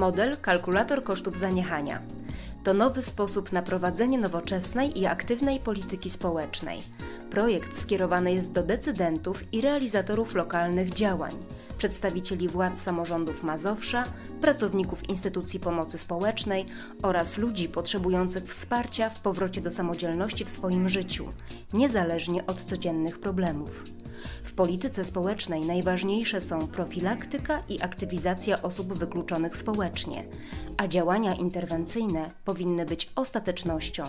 model kalkulator kosztów zaniechania. To nowy sposób na prowadzenie nowoczesnej i aktywnej polityki społecznej. Projekt skierowany jest do decydentów i realizatorów lokalnych działań, przedstawicieli władz samorządów Mazowsza, pracowników instytucji pomocy społecznej oraz ludzi potrzebujących wsparcia w powrocie do samodzielności w swoim życiu, niezależnie od codziennych problemów. W polityce społecznej najważniejsze są profilaktyka i aktywizacja osób wykluczonych społecznie, a działania interwencyjne powinny być ostatecznością.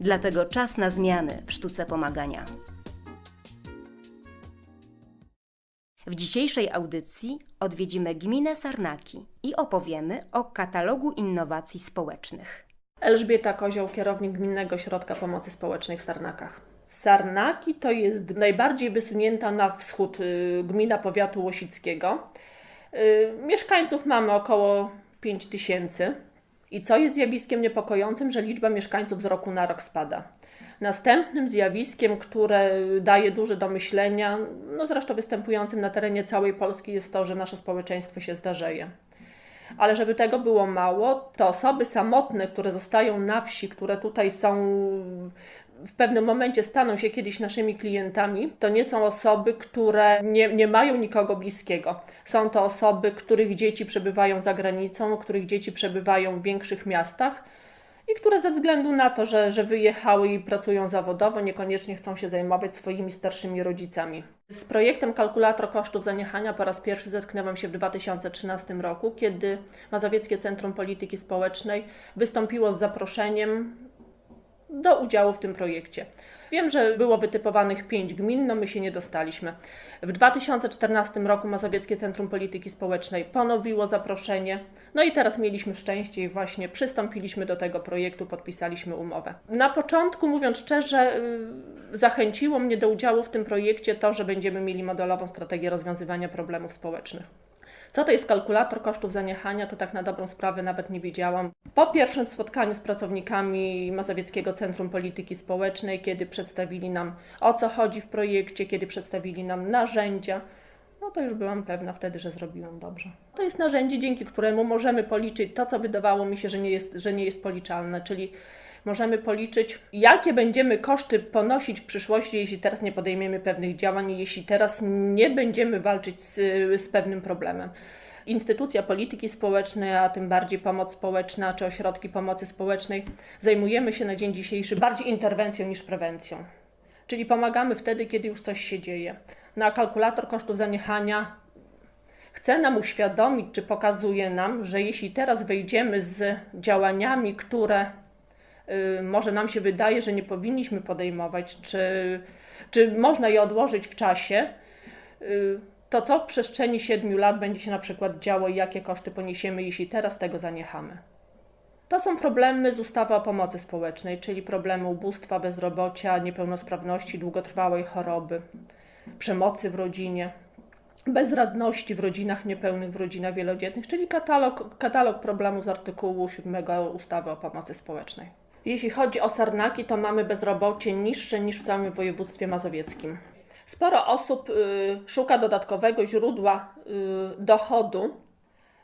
Dlatego czas na zmiany w sztuce pomagania. W dzisiejszej audycji odwiedzimy gminę Sarnaki i opowiemy o katalogu innowacji społecznych. Elżbieta Kozioł, kierownik Gminnego Ośrodka Pomocy Społecznej w Sarnakach. Sarnaki to jest najbardziej wysunięta na wschód y, gmina powiatu łosickiego. Y, Mieszkańców mamy około 5 tysięcy. I co jest zjawiskiem niepokojącym, że liczba mieszkańców z roku na rok spada. Następnym zjawiskiem, które daje duże do myślenia, no zresztą występującym na terenie całej Polski, jest to, że nasze społeczeństwo się zdarzeje. Ale żeby tego było mało, to osoby samotne, które zostają na wsi, które tutaj są w pewnym momencie staną się kiedyś naszymi klientami, to nie są osoby, które nie, nie mają nikogo bliskiego. Są to osoby, których dzieci przebywają za granicą, których dzieci przebywają w większych miastach i które ze względu na to, że, że wyjechały i pracują zawodowo, niekoniecznie chcą się zajmować swoimi starszymi rodzicami. Z projektem Kalkulator Kosztów Zaniechania po raz pierwszy zetknęłam się w 2013 roku, kiedy Mazowieckie Centrum Polityki Społecznej wystąpiło z zaproszeniem do udziału w tym projekcie. Wiem, że było wytypowanych pięć gmin, no my się nie dostaliśmy. W 2014 roku Mazowieckie Centrum Polityki Społecznej ponowiło zaproszenie, no i teraz mieliśmy szczęście i właśnie przystąpiliśmy do tego projektu, podpisaliśmy umowę. Na początku, mówiąc szczerze, yy, zachęciło mnie do udziału w tym projekcie to, że będziemy mieli modelową strategię rozwiązywania problemów społecznych. Co to jest kalkulator kosztów zaniechania, to tak na dobrą sprawę nawet nie wiedziałam. Po pierwszym spotkaniu z pracownikami Mazowieckiego Centrum Polityki Społecznej, kiedy przedstawili nam o co chodzi w projekcie, kiedy przedstawili nam narzędzia, no to już byłam pewna wtedy, że zrobiłam dobrze. To jest narzędzie, dzięki któremu możemy policzyć to, co wydawało mi się, że nie jest, że nie jest policzalne, czyli możemy policzyć, jakie będziemy koszty ponosić w przyszłości, jeśli teraz nie podejmiemy pewnych działań, jeśli teraz nie będziemy walczyć z, z pewnym problemem. Instytucja polityki społecznej, a tym bardziej pomoc społeczna czy ośrodki pomocy społecznej, zajmujemy się na dzień dzisiejszy bardziej interwencją niż prewencją. Czyli pomagamy wtedy, kiedy już coś się dzieje. Na kalkulator kosztów zaniechania chce nam uświadomić, czy pokazuje nam, że jeśli teraz wejdziemy z działaniami, które może nam się wydaje, że nie powinniśmy podejmować, czy, czy można je odłożyć w czasie, y, to co w przestrzeni 7 lat będzie się na przykład działo i jakie koszty poniesiemy, jeśli teraz tego zaniechamy. To są problemy z ustawy o pomocy społecznej, czyli problemy ubóstwa, bezrobocia, niepełnosprawności, długotrwałej choroby, przemocy w rodzinie, bezradności w rodzinach niepełnych, w rodzinach wielodzietnych, czyli katalog, katalog problemów z artykułu 7 ustawy o pomocy społecznej. Jeśli chodzi o Sarnaki, to mamy bezrobocie niższe niż w całym województwie mazowieckim. Sporo osób y, szuka dodatkowego źródła y, dochodu,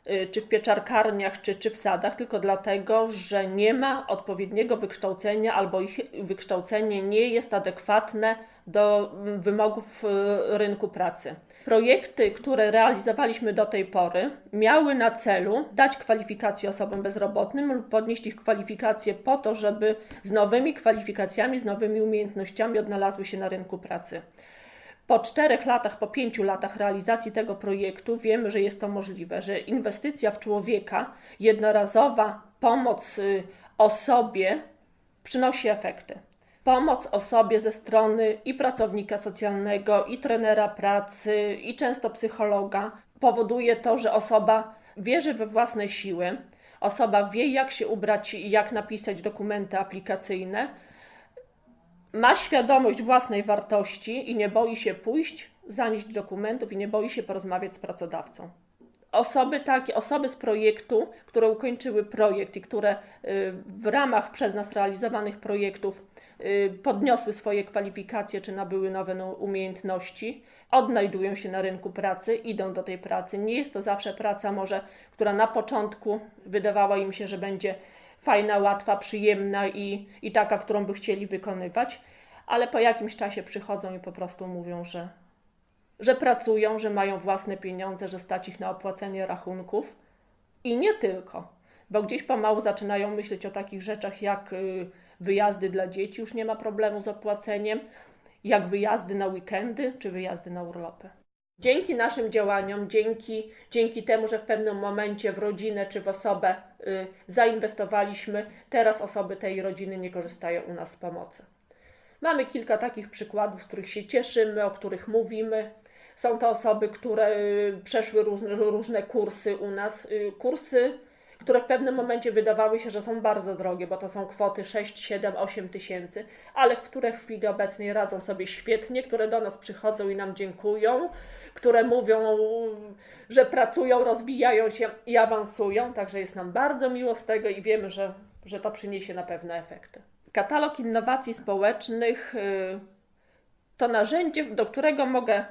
y, czy w pieczarkarniach, czy, czy w sadach, tylko dlatego, że nie ma odpowiedniego wykształcenia albo ich wykształcenie nie jest adekwatne do wymogów y, rynku pracy. Projekty, które realizowaliśmy do tej pory, miały na celu dać kwalifikacje osobom bezrobotnym lub podnieść ich kwalifikacje po to, żeby z nowymi kwalifikacjami, z nowymi umiejętnościami odnalazły się na rynku pracy. Po czterech latach, po pięciu latach realizacji tego projektu wiemy, że jest to możliwe, że inwestycja w człowieka, jednorazowa pomoc y, osobie przynosi efekty. Pomoc osobie ze strony i pracownika socjalnego, i trenera pracy, i często psychologa powoduje to, że osoba wierzy we własne siły, osoba wie, jak się ubrać i jak napisać dokumenty aplikacyjne, ma świadomość własnej wartości i nie boi się pójść, zanieść dokumentów i nie boi się porozmawiać z pracodawcą. Osoby takie, osoby z projektu, które ukończyły projekt i które y, w ramach przez nas realizowanych projektów y, podniosły swoje kwalifikacje czy nabyły nowe no- umiejętności, odnajdują się na rynku pracy, idą do tej pracy. Nie jest to zawsze praca może, która na początku wydawała im się, że będzie fajna, łatwa, przyjemna i, i taka, którą by chcieli wykonywać, ale po jakimś czasie przychodzą i po prostu mówią, że, że pracują, że mają własne pieniądze, że stać ich na opłacenie rachunków. I nie tylko, bo gdzieś pomału zaczynają myśleć o takich rzeczach jak y, wyjazdy dla dzieci, już nie ma problemu z opłaceniem, jak wyjazdy na weekendy czy wyjazdy na urlopy. Dzięki naszym działaniom, dzięki, dzięki temu, że w pewnym momencie w rodzinę czy w osobę y, zainwestowaliśmy, teraz osoby tej rodziny nie korzystają u nas z pomocy. Mamy kilka takich przykładów, z których się cieszymy, o których mówimy. Są to osoby, które y, przeszły różne, różne kursy u nas. y, Kursy, które w pewnym momencie wydawały się, że są bardzo drogie, bo to są kwoty 6, 7, 8 tysięcy, ale w które w chwili obecnej radzą sobie świetnie, które do nas przychodzą i nam dziękują, które mówią, że pracują, rozwijają się i awansują. Także jest nam bardzo miło z tego i wiemy, że, że to przyniesie na pewno efekty. Katalog innowacji społecznych y, to narzędzie, do którego mogę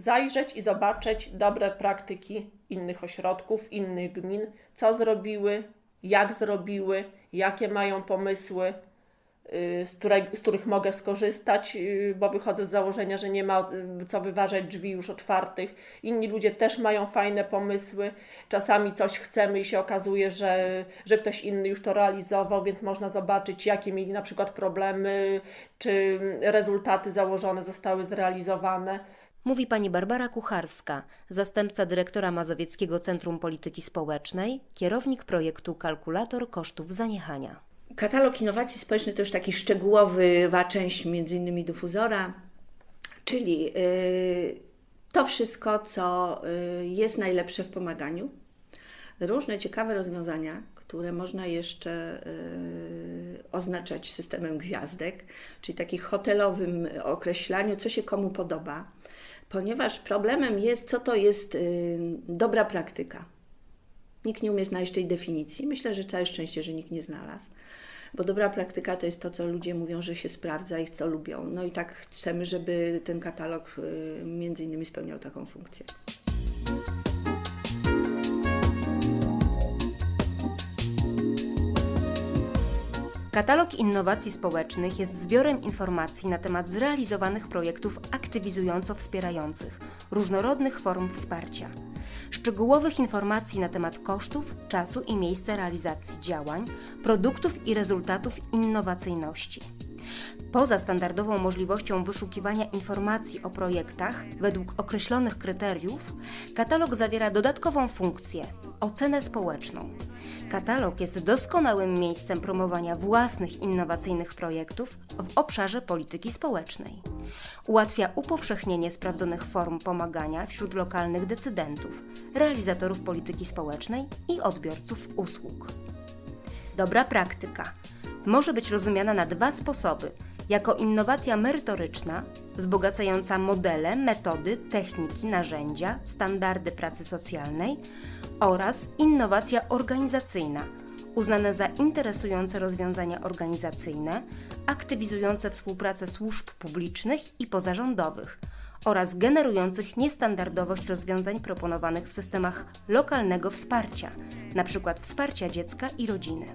zajrzeć i zobaczyć dobre praktyki innych ośrodków, innych gmin, co zrobiły, jak zrobiły, jakie mają pomysły, y, z, której, z których mogę skorzystać, y, bo wychodzę z założenia, że nie ma y, co wyważać drzwi już otwartych. Inni ludzie też mają fajne pomysły. Czasami coś chcemy i się okazuje, że, że ktoś inny już to realizował, więc można zobaczyć, jakie mieli na przykład problemy, czy rezultaty założone zostały zrealizowane. Mówi pani Barbara Kucharska, zastępca dyrektora Mazowieckiego Centrum Polityki Społecznej, kierownik projektu Kalkulator Kosztów Zaniechania. Katalog innowacji społecznych to już taki szczegółowa część między innymi dyfuzora, czyli y, to wszystko, co y, jest najlepsze w pomaganiu. Różne ciekawe rozwiązania, które można jeszcze y, oznaczać systemem gwiazdek, czyli takich hotelowym określaniu, co się komu podoba, ponieważ problemem jest, co to jest y, dobra praktyka. Nikt nie umie znaleźć tej definicji. Myślę, że całe szczęście, że nikt nie znalazł. Bo dobra praktyka to jest to, co ludzie mówią, że się sprawdza i co lubią. No i tak chcemy, żeby ten katalog y, między innymi spełniał taką funkcję. Katalog innowacji społecznych jest zbiorem informacji na temat zrealizowanych projektów aktywizująco-wspierających, różnorodnych form wsparcia, szczegółowych informacji na temat kosztów, czasu i miejsca realizacji działań, produktów i rezultatów innowacyjności. Poza standardową możliwością wyszukiwania informacji o projektach według określonych kryteriów, katalog zawiera dodatkową funkcję ocenę społeczną. Katalog jest doskonałym miejscem promowania własnych innowacyjnych projektów w obszarze polityki społecznej. Ułatwia upowszechnienie sprawdzonych form pomagania wśród lokalnych decydentów, realizatorów polityki społecznej i odbiorców usług. Dobra praktyka może być rozumiana na dwa sposoby: jako innowacja merytoryczna, wzbogacająca modele, metody, techniki, narzędzia, standardy pracy socjalnej oraz innowacja organizacyjna, uznane za interesujące rozwiązania organizacyjne, aktywizujące współpracę służb publicznych i pozarządowych oraz generujących niestandardowość rozwiązań proponowanych w systemach lokalnego wsparcia, np. wsparcia dziecka i rodziny.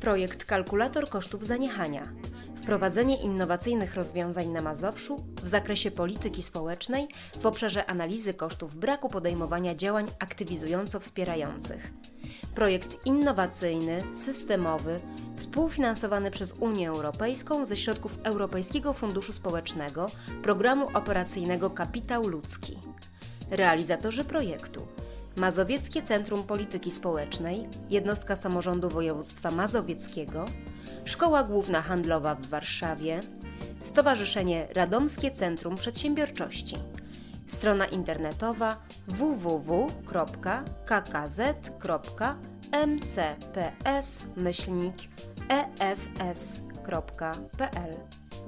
Projekt Kalkulator Kosztów Zaniechania. Wprowadzenie innowacyjnych rozwiązań na Mazowszu w zakresie polityki społecznej w obszarze analizy kosztów braku podejmowania działań aktywizująco-wspierających. Projekt innowacyjny, systemowy, współfinansowany przez Unię Europejską ze środków Europejskiego Funduszu Społecznego, Programu Operacyjnego Kapitał Ludzki. Realizatorzy projektu Mazowieckie Centrum Polityki Społecznej, Jednostka Samorządu Województwa Mazowieckiego, Szkoła Główna Handlowa w Warszawie, Stowarzyszenie Radomskie Centrum Przedsiębiorczości. Strona internetowa www.kkz.mcps-efs.pl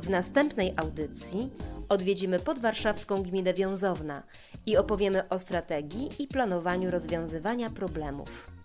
W następnej audycji odwiedzimy podwarszawską gminę Wiązowna i opowiemy o strategii i planowaniu rozwiązywania problemów.